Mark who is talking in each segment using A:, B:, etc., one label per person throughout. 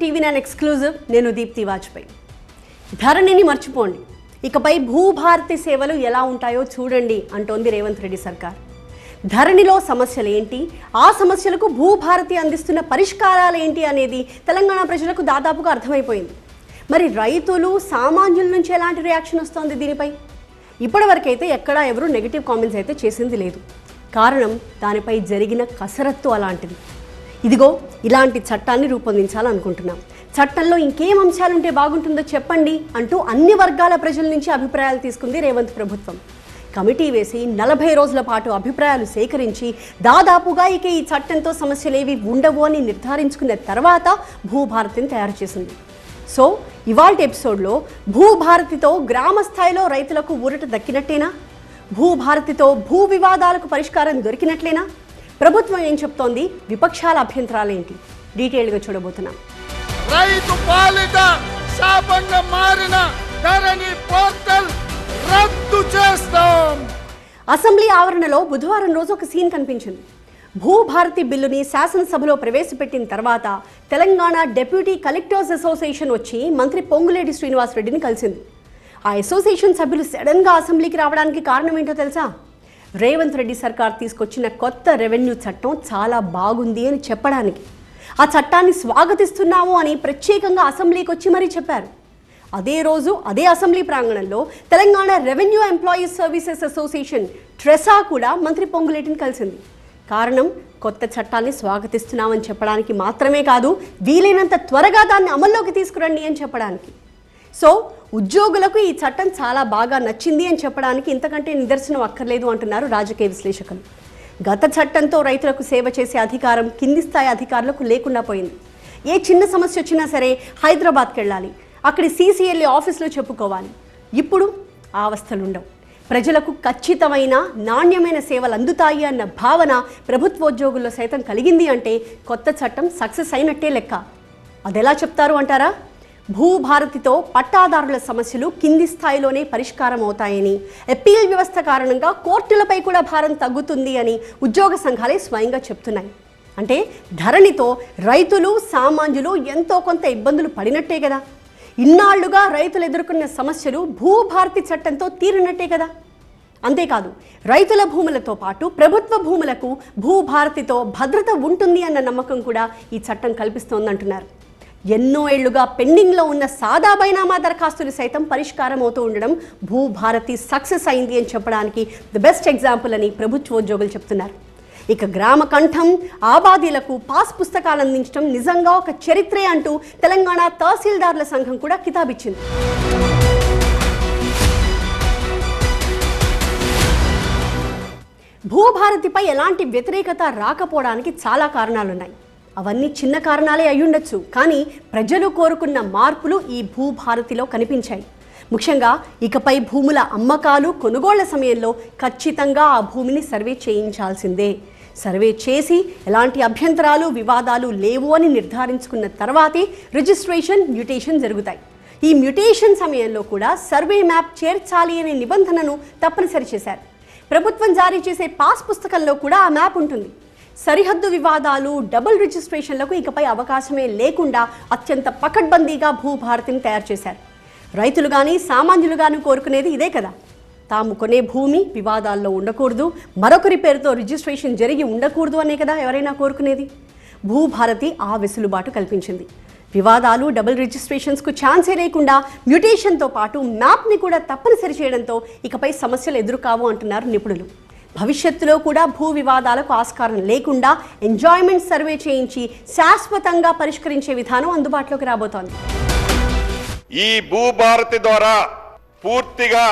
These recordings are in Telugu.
A: టీవీ నైన్ ఎక్స్క్లూజివ్ నేను దీప్తి వాజ్పేయి. ధరణిని మర్చిపోండి. ఇకపై భూభారతి సేవలు ఎలా ఉంటాయో చూడండి అంటోంది రేవంత్ రెడ్డి సర్కార్. ధరణిలో సమస్యలు ఏంటి? ఆ సమస్యలకు భూభారతి అందిస్తున్న పరిష్కారాలు ఏంటి అనేది తెలంగాణ ప్రజలకు దాదాపుగా అర్థమైపోయింది. మరి రైతులు సామాన్యుల నుంచి ఎలాంటి రియాక్షన్ వస్తోంది దీనిపై? ఇప్పటివరకైతే ఎక్కడా ఎవరు నెగిటివ్ కామెంట్స్ అయితే చేసింది లేదు. కారణం దానిపై జరిగిన కసరత్తు అలాంటిది. ఇదిగో ఇలాంటి చట్టాన్ని రూపొందించాలనుకుంటున్నాం. చట్టంలో ఇంకేం అంశాలుంటే బాగుంటుందో చెప్పండి అంటూ అన్ని వర్గాల ప్రజల నుంచి అభిప్రాయాలు తీసుకుంది రేవంత్ ప్రభుత్వం. కమిటీ వేసి నలభై రోజుల పాటు అభిప్రాయాలు సేకరించి దాదాపుగా ఇక ఈ చట్టంతో సమస్యలేవి ఉండవు అని నిర్ధారించుకున్న తర్వాత భూభారతిని తయారు చేసింది. సో ఇవాళ ఎపిసోడ్లో భూభారతితో గ్రామ స్థాయిలో రైతులకు ఊరట దక్కినట్టేనా? భూభారతితో భూ వివాదాలకు పరిష్కారం దొరికినట్లేనా? ప్రభుత్వం ఏం చెప్తోంది? విపక్షాల అభ్యంతరాలేంటి? డీటెయిల్గా చూడబోతున్నాం.
B: రైతు పాలిట శాపంగా మారిన ధరణి పోర్టల్ రద్దు చేస్తాం.
A: అసెంబ్లీ ఆవరణలో బుధవారం రోజు ఒక సీన్ కనిపించింది. భూభారతి బిల్లుని శాసనసభలో ప్రవేశపెట్టిన తర్వాత తెలంగాణ డెప్యూటీ కలెక్టర్స్ అసోసియేషన్ వచ్చి మంత్రి పొంగులేటి శ్రీనివాసరెడ్డిని కలిసింది. ఆ అసోసియేషన్ సభ్యులు సడన్గా అసెంబ్లీకి రావడానికి కారణం ఏంటో తెలుసా? రేవంత్ రెడ్డి సర్కార్ తీసుకొచ్చిన కొత్త రెవెన్యూ చట్టం చాలా బాగుంది అని చెప్పడానికి. ఆ చట్టాన్ని స్వాగతిస్తున్నాము అని ప్రత్యేకంగా అసెంబ్లీకి వచ్చి మరీ చెప్పారు. అదే రోజు అదే అసెంబ్లీ ప్రాంగణంలో Telangana revenue employees services association TRESA కూడా మంత్రి పొంగులేటిని కలిసింది. కారణం కొత్త చట్టాన్ని స్వాగతిస్తున్నామని చెప్పడానికి మాత్రమే కాదు వీలైనంత త్వరగా దాన్ని అమల్లోకి తీసుకురండి అని చెప్పడానికి. సో ఉద్యోగులకు ఈ చట్టం చాలా బాగా నచ్చింది అని చెప్పడానికి ఇంతకంటే నిదర్శనం అక్కర్లేదు అంటున్నారు రాజకీయ విశ్లేషకులు. గత చట్టంతో రైతులకు సేవ చేసే అధికారం కింది స్థాయి అధికారులకు లేకుండా పోయింది. ఏ చిన్న సమస్య వచ్చినా సరే హైదరాబాద్కి వెళ్ళాలి. అక్కడి సీసీఎల్ఏ ఆఫీస్లో చెప్పుకోవాలి. ఇప్పుడు ఆ అవస్థలు ఉండవు. ప్రజలకు ఖచ్చితమైన నాణ్యమైన సేవలు అందుతాయి అన్న భావన ప్రభుత్వోద్యోగుల్లో సైతం కలిగింది అంటే కొత్త చట్టం సక్సెస్ అయినట్టే లెక్క. అదెలా చెప్తారు అంటారా? భూభారతితో పట్టాదారుల సమస్యలు కింది స్థాయిలోనే పరిష్కారం అవుతాయని. అప్పీల్ వ్యవస్థ కారణంగా కోర్టులపై కూడా భారం తగ్గుతుంది అని ఉద్యోగ సంఘాలే స్వయంగా చెప్తున్నాయి. అంటే ధరణితో రైతులు సామాన్యులు ఎంతో కొంత ఇబ్బందులు పడినట్టే కదా. ఇన్నాళ్ళుగా రైతులు ఎదుర్కొన్న సమస్యలు భూభారతి చట్టంతో తీరినట్టే కదా. అంతేకాదు రైతుల భూములతో పాటు ప్రభుత్వ భూములకు భూభారతితో భద్రత ఉంటుంది అన్న నమ్మకం కూడా ఈ చట్టం కల్పిస్తోందంటున్నారు. ఎన్నో ఏళ్ళుగా పెండింగ్లో ఉన్న సాదా బైనామా దరఖాస్తులు సైతం పరిష్కారం అవుతూ ఉండడం భూభారతి సక్సెస్ అయింది అని చెప్పడానికి ది బెస్ట్ ఎగ్జాంపుల్ అని ప్రభుత్వోద్యోగులు చెప్తున్నారు. ఇక గ్రామ కంఠం ఆబాదీలకు పాస్ పుస్తకాలు అందించడం నిజంగా ఒక చరిత్రే అంటూ తెలంగాణ తహసీల్దారుల సంఘం కూడా కితాబిచ్చింది. భూభారతిపై ఎలాంటి వ్యతిరేకత రాకపోవడానికి చాలా కారణాలున్నాయి. అవన్నీ చిన్న కారణాలే అయ్యుండొచ్చు. కానీ ప్రజలు కోరుకున్న మార్పులు ఈ భూభారతిలో కనిపించాయి. ముఖ్యంగా ఇకపై భూముల అమ్మకాలు కొనుగోళ్ళ సమయంలో ఖచ్చితంగా ఆ భూమిని సర్వే చేయించాల్సిందే. సర్వే చేసి ఎలాంటి అభ్యంతరాలు వివాదాలు లేవు అని నిర్ధారించుకున్న తర్వాతే రిజిస్ట్రేషన్ మ్యూటేషన్ జరుగుతాయి. ఈ మ్యూటేషన్ సమయంలో కూడా సర్వే మ్యాప్ చేర్చాలి అనే నిబంధనను తప్పనిసరి చేశారు. ప్రభుత్వం జారీ చేసే పాస్ పుస్తకంలో కూడా ఆ మ్యాప్ ఉంటుంది. సరిహద్దు వివాదాలు డబుల్ రిజిస్ట్రేషన్లకు ఇకపై అవకాశమే లేకుండా అత్యంత పకడ్బందీగా భూభారతిని తయారు చేశారు. రైతులు కానీ సామాన్యులు కానీ కోరుకునేది ఇదే కదా. తాము కొనే భూమి వివాదాల్లో ఉండకూడదు మరొకరి పేరుతో రిజిస్ట్రేషన్ జరిగి ఉండకూడదు అనే కదా ఎవరైనా కోరుకునేది. భూభారతి ఆ వెసులుబాటు కల్పించింది. వివాదాలు డబుల్ రిజిస్ట్రేషన్స్కు ఛాన్సే లేకుండా మ్యూటేషన్తో పాటు మ్యాప్ని కూడా తప్పనిసరి చేయడంతో ఇకపై సమస్యలు ఎదురుకావు అంటున్నారు నిపుణులు. భవిష్యత్తులో కూడా భూ వివాదాలకు ఆస్కారం లేకుండా ఎంజాయ్మెంట్ సర్వే చేయించి శాశ్వతంగా పరిష్కరించే విధానం అందుబాటులోకి రాబోతోంది.
C: ఈ భూభారతి ద్వారా పూర్తిగా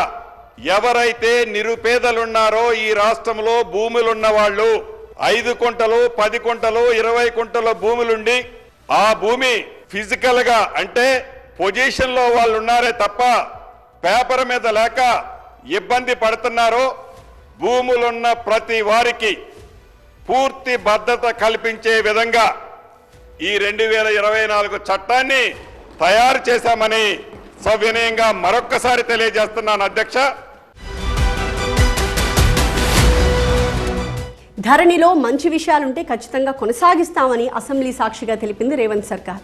C: ఎవరైతే నిరుపేదలున్నారో ఈ రాష్ట్రంలో భూములున్న వాళ్ళు ఐదు కుంటలు పది కుంటలు ఇరవై కుంటల భూములుండి ఆ భూమి ఫిజికల్గా అంటే పొజిషన్లో వాళ్ళు ఉన్నారే తప్ప పేపర్ మీద లేక ఇబ్బంది పడుతున్నారో భూములున్న ప్రతి వారికి పూర్తి భద్రత కల్పించే విధంగా ఈ రెండు వేల ఇరవై నాలుగు చట్టాన్ని తయారు చేశామని సవినయంగా మరొక్కసారి తెలియజేస్తున్నాను అధ్యక్ష.
A: ధరణిలో మంచి విషయాలుంటే ఖచ్చితంగా కొనసాగిస్తామని అసెంబ్లీ సాక్షిగా తెలిపింది రేవంత్ సర్కార్.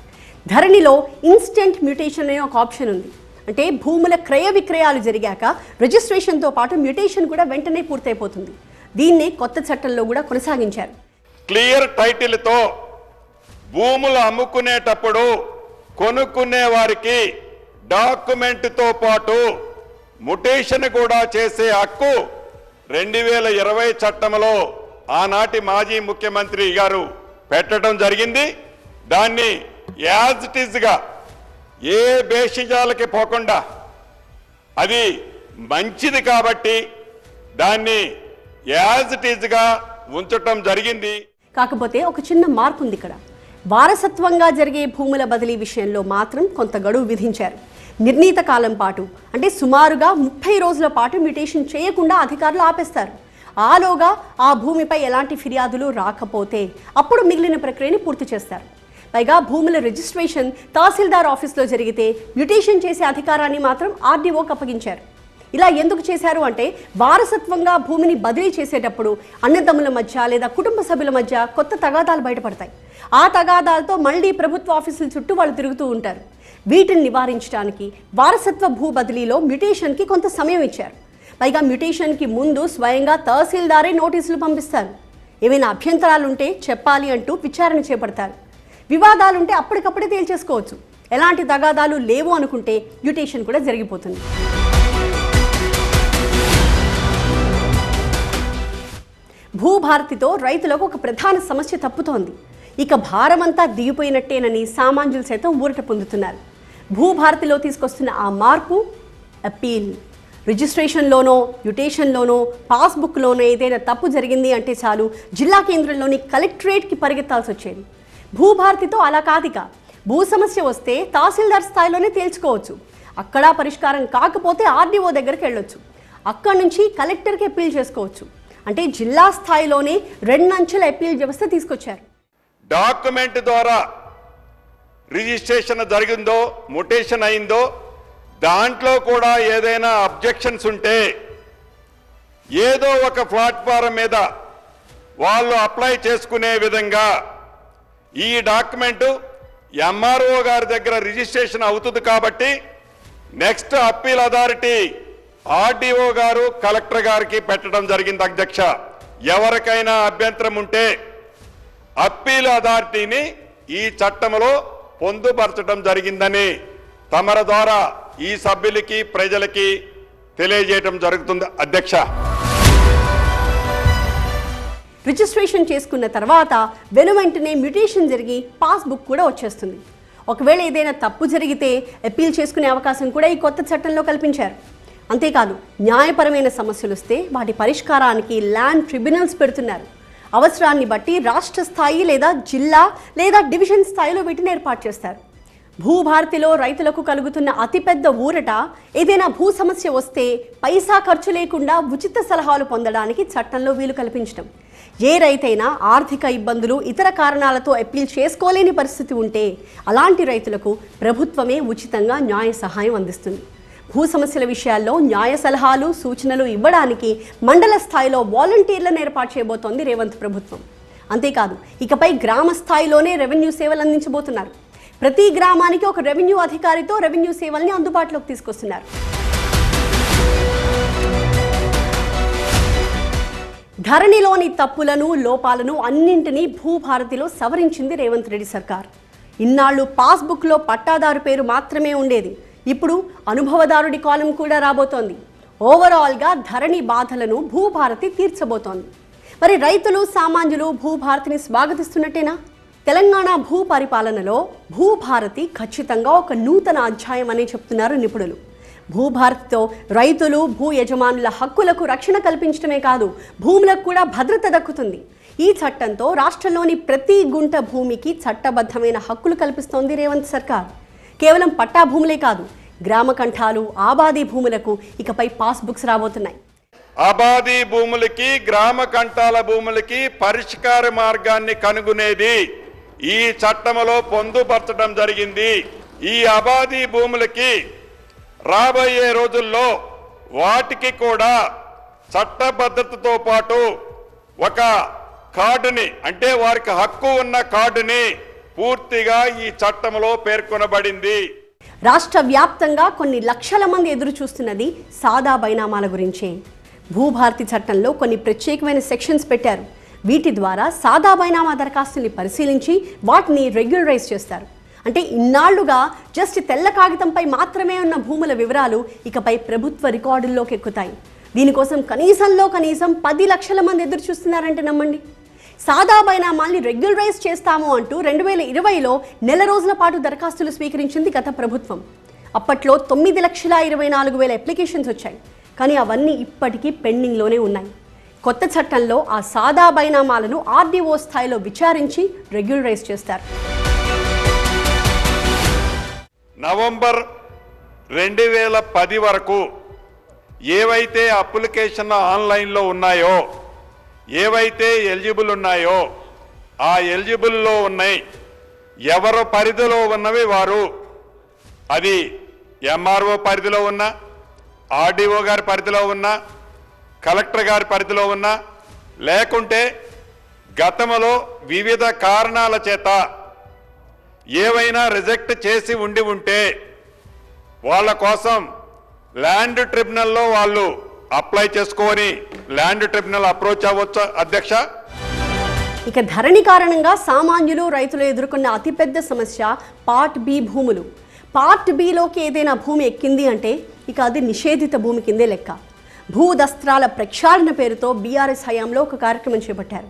A: ధరణిలో ఇన్స్టెంట్ మ్యూటేషన్ అనే ఒక ఆప్షన్ ఉంది. అంటే భూముల క్రయ విక్రయాలు జరిగాక రిజిస్ట్రేషన్తో పాటు మ్యూటేషన్ కూడా వెంటనే పూర్తయిపోతుంది. దీన్నే కొత్త చట్టంలో కూడా కొనసాగించారు.
C: క్లియర్ టైటిల్తో భూములు అమ్ముకునేటప్పుడు కొనుక్కునే వారికి డాక్యుమెంట్తో పాటు ముటేషన్ కూడా చేసే హక్కు రెండు వేల ఇరవై చట్టంలో ఆనాటి మాజీ ముఖ్యమంత్రి గారు పెట్టడం జరిగింది. దాన్ని యాజ్ ఇట్ ఈజ్గా ఏ భేషజాలకి పోకుండా అది మంచిది కాబట్టి దాన్ని యాజ్ ఇట్ ఈజ్గా ఉంచటం జరిగింది.
A: కాకపోతే ఒక చిన్న మార్పు ఉంది ఇక్కడ. వారసత్వంగా జరిగే భూముల బదిలీ విషయంలో మాత్రం కొంత గడువు విధించారు. నిర్ణీత కాలం పాటు అంటే సుమారుగా ముప్పై రోజుల పాటు మ్యుటేషన్ చేయకుండా అధికారులు ఆపేస్తారు. ఆలోగా ఆ భూమిపై ఎలాంటి ఫిర్యాదులు రాకపోతే అప్పుడు మిగిలిన ప్రక్రియని పూర్తి చేస్తారు. పైగా భూముల రిజిస్ట్రేషన్ తహసీల్దార్ ఆఫీస్లో జరిగితే మ్యుటేషన్ చేసే అధికారాన్ని మాత్రం ఆర్డీఓకి అప్పగించారు. ఇలా ఎందుకు చేశారు అంటే వారసత్వంగా భూమిని బదిలీ చేసేటప్పుడు అన్నదమ్ముల మధ్య లేదా కుటుంబ సభ్యుల మధ్య కొత్త తగాదాలు బయటపడతాయి. ఆ తగాదాలతో మళ్ళీ ప్రభుత్వ ఆఫీసుల చుట్టూ వాళ్ళు తిరుగుతూ ఉంటారు. వీటిని నివారించడానికి వారసత్వ భూ బదిలీలో మ్యుటేషన్కి కొంత సమయం ఇచ్చారు. పైగా మ్యుటేషన్కి ముందు స్వయంగా తహసీల్దారే నోటీసులు పంపిస్తారు. ఏమైనా అభ్యంతరాలుంటే చెప్పాలి అంటూ విచారణ చేపడతారు. వివాదాలుంటే అప్పటికప్పుడే తేల్చేసుకోవచ్చు. ఎలాంటి తగాదాలు లేవు అనుకుంటే మ్యూటేషన్ కూడా జరిగిపోతుంది. భూభారతితో రైతులకు ఒక ప్రధాన సమస్య తప్పుతోంది. ఇక భారమంతా దిగిపోయినట్టేనని సామాన్యులు సైతం ఊరట పొందుతున్నారు. భూభారతిలో తీసుకొస్తున్న ఆ మార్పు అప్పీల్. రిజిస్ట్రేషన్లోనో మ్యుటేషన్లోనో పాస్బుక్లోనో ఏదైనా తప్పు జరిగింది అంటే చాలు జిల్లా కేంద్రంలోని కలెక్టరేట్కి పరిగెత్తాల్సి వచ్చేది భూభారతితో అలా కాదిక. భూ సమస్య వస్తే తహసీల్దార్ స్థాయిలోనే తేల్చుకోవచ్చు. అక్కడ పరిష్కారం కాకపోతే ఆర్డీఓ దగ్గరికి వెళ్ళొచ్చు. అక్కడి నుంచి కలెక్టర్కి అప్పీల్ చేసుకోవచ్చు. అంటే జిల్లా స్థాయిలోనే రెండంచెల అప్పీల్ వ్యవస్థ తీసుకొచ్చారు.
C: డాక్యుమెంట్ ద్వారా రిజిస్ట్రేషన్ జరిగిందో మొటేషన్ అయిందో దాంట్లో కూడా ఏదైనా అబ్జెక్షన్స్ ఉంటే ఏదో ఒక ప్లాట్ఫారం మీద వాళ్ళు అప్లై చేసుకునే విధంగా ఈ డాక్యుమెంటు ఎంఆర్ఓ గారి దగ్గర రిజిస్ట్రేషన్ అవుతుంది కాబట్టి నెక్స్ట్ అప్పీల్ అథారిటీ ఆర్డీఓ గారు కలెక్టర్ గారికి పెట్టడం జరిగింది అధ్యక్ష. ఎవరికైనా అభ్యంతరం ఉంటే అప్పీల్ అథారిటీని ఈ చట్టంలో పొందుపరచడం జరిగిందని తమర ద్వారా ఈ సభ్యులకి ప్రజలకి తెలియజేయటం జరుగుతుంది అధ్యక్ష.
A: రిజిస్ట్రేషన్ చేసుకున్న తర్వాత వెను వెంటనే మ్యుటేషన్ జరిగి పాస్బుక్ కూడా వచ్చేస్తుంది. ఒకవేళ ఏదైనా తప్పు జరిగితే అప్పీల్ చేసుకునే అవకాశం కూడా ఈ కొత్త చట్టంలో కల్పించారు. అంతేకాదు న్యాయపరమైన సమస్యలు వస్తే వాటి పరిష్కారానికి ల్యాండ్ ట్రిబ్యునల్స్ పెడుతున్నారు. అవసరాన్ని బట్టి రాష్ట్ర స్థాయి లేదా జిల్లా లేదా డివిజన్ స్థాయిలో వీటిని ఏర్పాటు చేస్తారు. భూభారతిలో రైతులకు కలుగుతున్న అతిపెద్ద ఊరట ఏదైనా భూ సమస్య వస్తే పైసా ఖర్చు లేకుండా ఉచిత సలహాలు పొందడానికి చట్టంలో వీలు కల్పించడం. ఏ రైతైనా ఆర్థిక ఇబ్బందులు ఇతర కారణాలతో అప్పీల్ చేసుకోలేని పరిస్థితి ఉంటే అలాంటి రైతులకు ప్రభుత్వమే ఉచితంగా న్యాయ సహాయం అందిస్తుంది. భూ సమస్యల విషయాల్లో న్యాయ సలహాలు సూచనలు ఇవ్వడానికి మండల స్థాయిలో వాలంటీర్లను ఏర్పాటు చేయబోతోంది రేవంత్ ప్రభుత్వం. అంతేకాదు ఇకపై గ్రామ స్థాయిలోనే రెవెన్యూ సేవలు అందించబోతున్నారు. ప్రతి గ్రామానికి ఒక రెవెన్యూ అధికారితో రెవెన్యూ సేవల్ని అందుబాటులోకి తీసుకొస్తున్నారు. ధరణిలోని తప్పులను లోపాలను అన్నింటినీ భూభారతిలో సవరించింది రేవంత్ రెడ్డి సర్కార్. ఇన్నాళ్ళు పాస్బుక్లో పట్టాదారు పేరు మాత్రమే ఉండేది. ఇప్పుడు అనుభవదారుడి కాలం కూడా రాబోతోంది. ఓవరాల్గా ధరణి బాధలను భూభారతి తీర్చబోతోంది. మరి రైతులు సామాన్యులు భూభారతిని స్వాగతిస్తున్నట్టేనా? తెలంగాణ భూ పరిపాలనలో భూభారతి ఖచ్చితంగా ఒక నూతన అధ్యాయం అనే చెప్తున్నారు నిపుణులు. భూభారత్తో రైతులు భూ యజమానుల హక్కులకు రక్షణ కల్పించడమే కాదు భూములకు కూడా భద్రత దక్కుతుంది. ఈ చట్టంతో రాష్ట్రంలోని ప్రతి గుంట భూమికి చట్టబద్ధమైన హక్కులు కల్పిస్తోంది రేవంత్ సర్కార్. కేవలం పట్టా భూములే కాదు గ్రామ కంఠాలు ఆబాది భూములకు ఇకపై పాస్బుక్స్ రాబోతున్నాయి.
C: అబాది భూములకి గ్రామ కంఠాల భూములకి పరిష్కార మార్గాన్ని కనుగొనేది ఈ చట్టంలో పొందుపరచడం జరిగింది. ఈ అబాది భూములకి రాబోయే రోజుల్లో వాటికి కూడా చట్టభద్రతతో పాటు ఒక కార్డుని అంటే వారికి హక్కు ఉన్న కార్డుని పూర్తిగా ఈ చట్టంలో పేర్కొనబడింది.
A: రాష్ట్ర వ్యాప్తంగా కొన్ని లక్షల మంది ఎదురు చూస్తున్నది సాదా బైనామాల గురించే. భూభారతి చట్టంలో కొన్ని ప్రత్యేకమైన సెక్షన్స్ పెట్టారు. వీటి ద్వారా సాదా బైనామా దరఖాస్తుల్ని పరిశీలించి వాటిని రెగ్యులరైజ్ చేస్తారు. అంటే ఇన్నాళ్ళుగా జస్ట్ తెల్ల కాగితంపై మాత్రమే ఉన్న భూముల వివరాలు ఇకపై ప్రభుత్వ రికార్డుల్లోకి ఎక్కుతాయి. దీనికోసం కనీసంలో కనీసం పది లక్షల మంది ఎదురు చూస్తున్నారంటే నమ్మండి. సాదా బైనామాల్ని రెగ్యులరైజ్ చేస్తాము అంటూ రెండు వేల ఇరవైలో నెల రోజుల పాటు దరఖాస్తులు స్వీకరించింది గత ప్రభుత్వం. అప్పట్లో తొమ్మిది లక్షల ఇరవై నాలుగు వేల అప్లికేషన్స్ వచ్చాయి. కానీ అవన్నీ ఇప్పటికీ పెండింగ్లోనే ఉన్నాయి. కొత్త చట్టంలో ఆ సాదా బైనామాలను ఆర్డీఓ స్థాయిలో విచారించి రెగ్యులరైజ్ చేస్తారు.
C: నవంబర్ రెండు వేల పది వరకు ఏవైతే అప్లికేషన్ ఆన్లైన్లో ఉన్నాయో ఏవైతే ఎలిజిబుల్ ఉన్నాయో ఆ ఎలిజిబుల్లో ఉన్నాయి. ఎవరు పరిధిలో ఉన్నవి వారు? అది ఎంఆర్ఓ పరిధిలో ఉన్న ఆర్డీఓ గారి పరిధిలో ఉన్న కలెక్టర్ గారి పరిధిలో ఉన్న లేకుంటే గతంలో వివిధ కారణాల చేత ఏవైనా రిజెక్ట్ చేసి ఉండి ఉంటే వాళ్ళ కోసం ల్యాండ్ ట్రిబ్యునల్లో వాళ్ళు అప్లై చేసుకొని ల్యాండ్ ట్రిబ్యునల్ అప్రోచ్ అవ్వచ్చు అధ్యక్ష?
A: ఇక ధరణి కారణంగా సామాన్యులు రైతులు ఎదుర్కొన్న అతిపెద్ద సమస్య పార్ట్ బి భూములు. పార్ట్ బిలోకి ఏదైనా భూమి ఎక్కింది అంటే ఇక అది నిషేధిత భూమి కిందే లెక్క. భూదస్త్రాల ప్రక్షాళన పేరుతో బీఆర్ఎస్ హయాంలో ఒక కార్యక్రమం చేపట్టారు.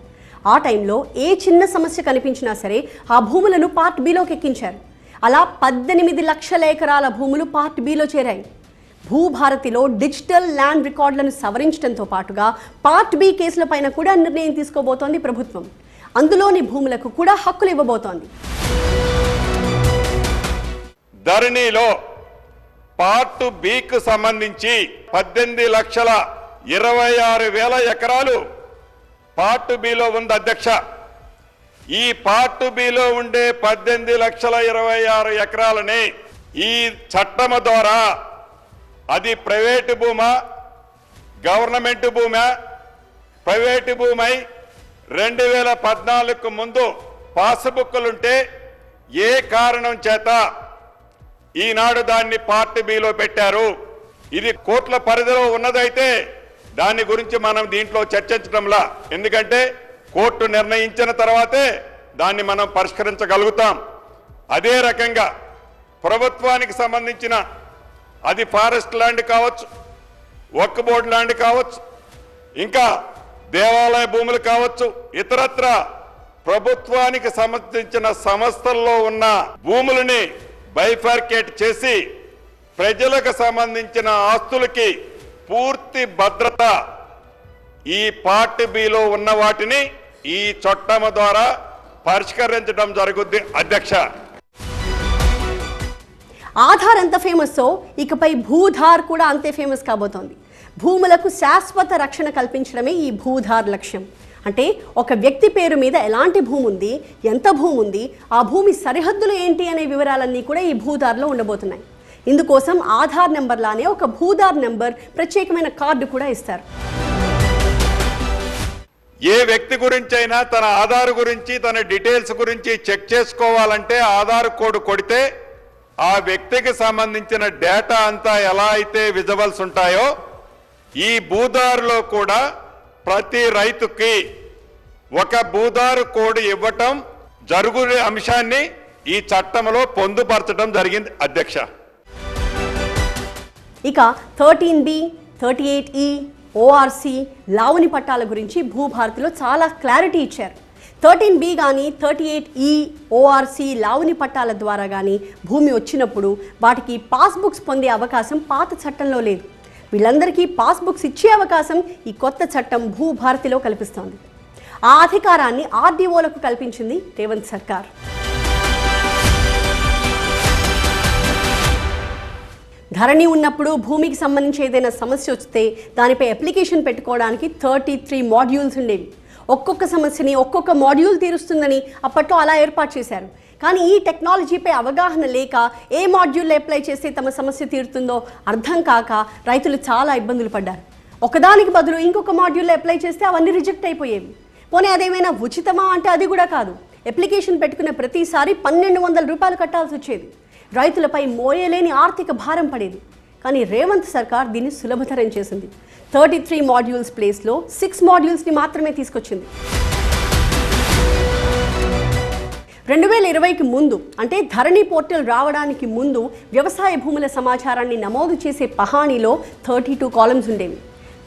A: ఆ టైంలో ఏ చిన్న సమస్య కనిపించినా సరే ఆ భూములను పార్ట్ బిలోకి ఎక్కించారు. అలా పద్దెనిమిది లక్షల ఎకరాల భూములు పార్ట్ బిలో చేరాయి. భూభారతిలో డిజిటల్ ల్యాండ్ రికార్డులను సవరించడంతో పాటుగా పార్ట్ బి కేసులపైన కూడా నిర్ణయం తీసుకోబోతోంది ప్రభుత్వం. అందులోని భూములకు కూడా హక్కులు ఇవ్వబోతోంది.
C: ధరణిలో పార్ట్ బికు సంబంధించి పద్దెనిమిది లక్షల ఇరవై ఆరు వేల ఎకరాలు పార్ట్ బిలో ఉంది అధ్యక్ష. ఈ పార్ట్ బిలో ఉండే పద్దెనిమిది లక్షల ఇరవై ఆరు ఎకరాలని ఈ చట్టము ద్వారా అది ప్రైవేటు భూమా గవర్నమెంట్ భూమా ప్రైవేటు భూమై రెండు వేల పద్నాలుగుకు ముందు పాస్బుక్లుంటే ఏ కారణం చేత ఈనాడు దాన్ని పార్ట్ బిలో పెట్టారు? ఇది కోట్ల పరిధిలో ఉన్నదైతే దాని గురించి మనం దీంట్లో చర్చించడంలా. ఎందుకంటే కోర్టు నిర్ణయించిన తర్వాతే దాన్ని మనం పరిష్కరించగలుగుతాం. అదే రకంగా ప్రభుత్వానికి సంబంధించిన అది ఫారెస్ట్ ల్యాండ్ కావచ్చు వర్క్ బోర్డ్ ల్యాండ్ కావచ్చు ఇంకా దేవాలయ భూములు కావచ్చు ఇతరత్ర ప్రభుత్వానికి సంబంధించిన సంస్థల్లో ఉన్న భూములని బైఫార్కేట్ చేసి ప్రజలకు సంబంధించిన ఆస్తులకి పూర్తి భద్రత ఈ పార్ట్ బిలో ఉన్న వాటిని ఈ చట్టము ద్వారా పరిష్కరించడం జరుగుద్ది. అధ్యక్ష.
A: ఆధార్ ఎంత ఫేమస్సో ఇకపై భూధార్ కూడా అంతే ఫేమస్ కాబోతోంది. భూములకు శాశ్వత రక్షణ కల్పించడమే ఈ భూధార్ లక్ష్యం. అంటే ఒక వ్యక్తి పేరు మీద ఎలాంటి భూమి ఉంది ఎంత భూమి ఉంది ఆ భూమి సరిహద్దులు ఏంటి అనే వివరాలన్నీ కూడా ఈ భూధార్లో ఉండబోతున్నాయి. ఇందుకోసం ఆధార్ నెంబర్ లానే ఒక భూధార్ నెంబర్ ప్రత్యేకమైన కార్డు కూడా ఇస్తారు.
C: ఏ వ్యక్తి గురించి అయినా తన ఆధార్ గురించి తన డీటెయిల్స్ గురించి చెక్ చేసుకోవాలంటే ఆధార్ కోడ్ కొడితే ఆ వ్యక్తికి సంబంధించిన డేటా అంతా ఎలా అయితే విజువల్స్ ఉంటాయో ఈ భూదారులో కూడా ప్రతి రైతుకి ఒక భూదారు కోడ్ ఇవ్వటం జరుగు అంశాన్ని ఈ చట్టంలో పొందుపరచడం జరిగింది అధ్యక్ష.
A: ఇక థర్టీన్ బి థర్టీ ఎయిట్ ఈ ఓఆర్సి లావుని పట్టాల గురించి భూభారతిలో చాలా క్లారిటీ ఇచ్చారు. థర్టీన్ బి కానీ థర్టీ ఎయిట్ ఈ ఓఆర్సి లావుని పట్టాల ద్వారా కానీ భూమి వచ్చినప్పుడు వాటికి పాస్బుక్స్ పొందే అవకాశం పాత చట్టంలో లేదు. వీళ్ళందరికీ పాస్బుక్స్ ఇచ్చే అవకాశం ఈ కొత్త చట్టం భూభారతిలో కల్పిస్తోంది. ఆ అధికారాన్ని ఆర్డీఓలకు కల్పించింది రేవంత్ సర్కార్. ధరణి ఉన్నప్పుడు భూమికి సంబంధించి ఏదైనా సమస్య వస్తే దానిపై అప్లికేషన్ పెట్టుకోవడానికి థర్టీ త్రీ మాడ్యూల్స్ ఉండేవి. ఒక్కొక్క సమస్యని ఒక్కొక్క మాడ్యూల్ తీరుస్తుందని అప్పట్లో అలా ఏర్పాటు చేశారు. కానీ ఈ టెక్నాలజీపై అవగాహన లేక ఏ మాడ్యూల్ అప్లై చేస్తే తమ సమస్య తీరుతుందో అర్థం కాక రైతులు చాలా ఇబ్బందులు పడ్డారు. ఒకదానికి బదులు ఇంకొక మాడ్యూల్ అప్లై చేస్తే అవన్నీ రిజెక్ట్ అయిపోయేవి. పోనీ అదేమైనా ఉచితమా అంటే అది కూడా కాదు. అప్లికేషన్ పెట్టుకునే ప్రతిసారి పన్నెండు వందల రూపాయలు కట్టాల్సి వచ్చేది. రైతులపై మోయలేని ఆర్థిక భారం పడేది. కానీ రేవంత్ సర్కార్ దీన్ని సులభతరం చేసింది. థర్టీ త్రీ మాడ్యూల్స్ ప్లేస్లో సిక్స్ మాడ్యూల్స్ని మాత్రమే తీసుకొచ్చింది. రెండు వేల ఇరవైకి ముందు అంటే ధరణి పోర్టల్ రావడానికి ముందు వ్యవసాయ భూముల సమాచారాన్ని నమోదు చేసే పహాణిలో థర్టీ టూ కాలమ్స్ ఉండేవి.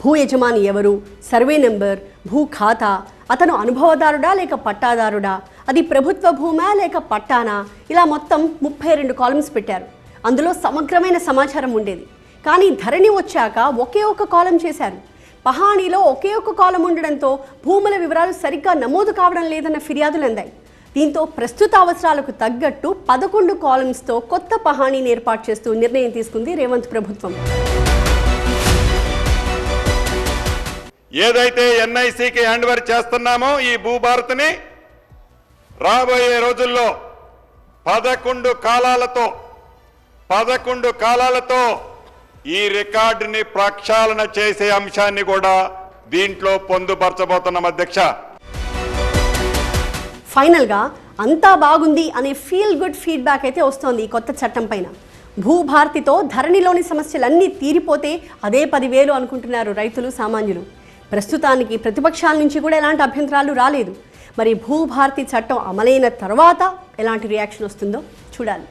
A: భూ యజమాని ఎవరు? సర్వే నెంబర్ భూ ఖాతా అతను అనుభవదారుడా లేక పట్టాదారుడా? అది ప్రభుత్వ భూమా లేక పట్టానా? ఇలా మొత్తం ముప్పై రెండు కాలమ్స్ పెట్టారు. అందులో సమగ్రమైన సమాచారం ఉండేది. కానీ ధరణి వచ్చాక ఒకే ఒక కాలం చేశారు. పహాణిలో ఒకే ఒక కాలం ఉండడంతో భూముల వివరాలు సరిగ్గా నమోదు కావడం లేదన్న ఫిర్యాదులు అందాయి. దీంతో ప్రస్తుత అవసరాలకు తగ్గట్టు పదకొండు కాలమ్స్తో కొత్త పహాణీని ఏర్పాటు చేస్తూ నిర్ణయం తీసుకుంది రేవంత్ ప్రభుత్వం.
C: ఏదైతే ఎన్ఐసికి హ్యాండ్ ఓవర్ చేస్తున్నామో ఈ భూభారత్ని రాబోయే రోజుల్లో పదకొండు కాలాలతో పదకొండు కాలాలతో ఈ రికార్డుని ప్రక్షాళన చేసే అంశాన్ని కూడా దీంట్లో పొందుపరచబోతున్నాం అధ్యక్ష.
A: ఫైనల్గా అంతా బాగుంది అనే ఫీల్ గుడ్ ఫీడ్బ్యాక్ అయితే వస్తోంది ఈ కొత్త చట్టం పైన. భూభారతితో ధరణిలోని సమస్యలన్నీ తీరిపోతే అదే పదివేలు అనుకుంటున్నారు రైతులు సామాన్యులు. ప్రస్తుతానికి ప్రతిపక్షాల నుంచి కూడా ఎలాంటి అభ్యంతరాలు రాలేదు. మరి భూభారతి చట్టం అమలైన తర్వాత ఎలాంటి రియాక్షన్ వస్తుందో చూడాలి.